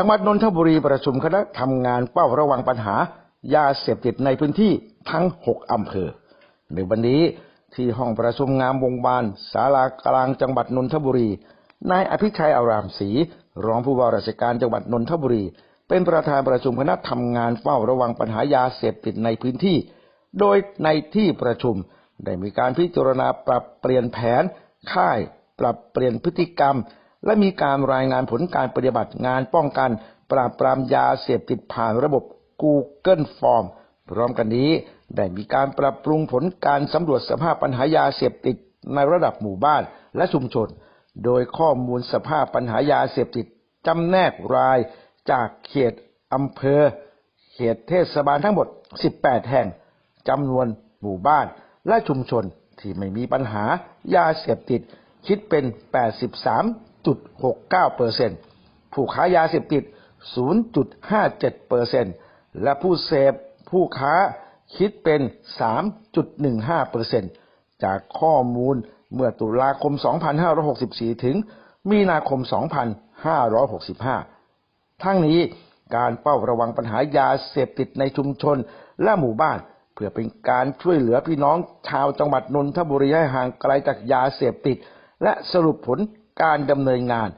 จังหวัดนนทบุรีประชุมคณะทำงานเฝ้าระวังปัญหายาเสพติดในพื้นที่ทั้ง 6 อำเภอ ในวันนี้ที่ห้องประชุมงามวงบานศาลากลางจังหวัดนนทบุรี นายอภิชัยอารามศรีรองผู้ว่าราชการจังหวัดนนทบุรี เป็นประธานประชุมคณะทำงานเฝ้าระวังปัญหายาเสพติดในพื้นที่ โดยในที่ประชุมได้มีการพิจารณาปรับเปลี่ยนแผน ค่าย ปรับเปลี่ยนพฤติกรรม และมีการรายงานผลการปฏิบัติงานป้องกันปราบปรามยาเสพติดผ่านระบบ Google Form พร้อมกันนี้ได้มีการปรับปรุงผลการสำรวจสภาพปัญหายาเสพติดในระดับหมู่บ้านและชุมชน โดยข้อมูลสภาพปัญหายาเสพติดจำแนกรายจากเขตอำเภอ เขตเทศบาลทั้งหมด 18 แห่งจำนวนหมู่บ้านและชุมชนที่ไม่มีปัญหายาเสพติดคิดเป็น 83 0.69%ผู้ค้ายาเสพติด 0.57%และผู้เสพผู้ค้าคิดเป็น 3.15%จากข้อมูลเมื่อตุลาคม 2564 ถึงมีนาคม 2565 ทั้งนี้การเป้าระวังปัญหายาเสพติดในชุมชนและหมู่บ้าน เพื่อเป็นการช่วยเหลือพี่น้องชาวจังหวัดนนทบุรีให้ห่างไกลจากยาเสพติด และสรุปผล การดำเนินงาน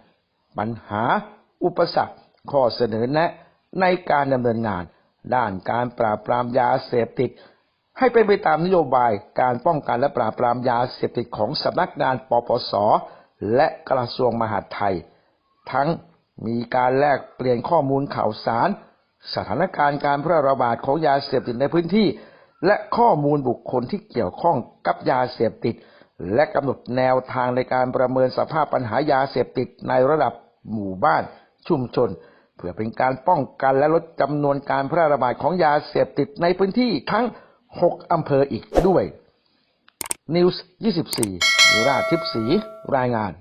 ปัญหา อุปสรรค ข้อเสนอแนะ ในการดำเนินงาน ด้านการปราบปรามยาเสพติด ให้เป็นไปตามนโยบายการป้องกันและปราบปรามยาเสพติดของสำนักงานปปส และกระทรวงมหาดไทย ทั้งมีการแลกเปลี่ยนข้อมูลข่าวสาร สถานการณ์การแพร่ระบาดของยาเสพติดในพื้นที่ และข้อมูลบุคคลที่เกี่ยวข้องกับยาเสพติด และกำหนดแนวทางในการประเมินสภาพปัญหายาเสพติดในระดับหมู่บ้านชุมชน เพื่อเป็นการป้องกันและลดจำนวนการแพร่ระบาดของยาเสพติดในพื้นที่ทั้ง 6 อำเภออีกด้วย News 24 ราชทิพสีรายงาน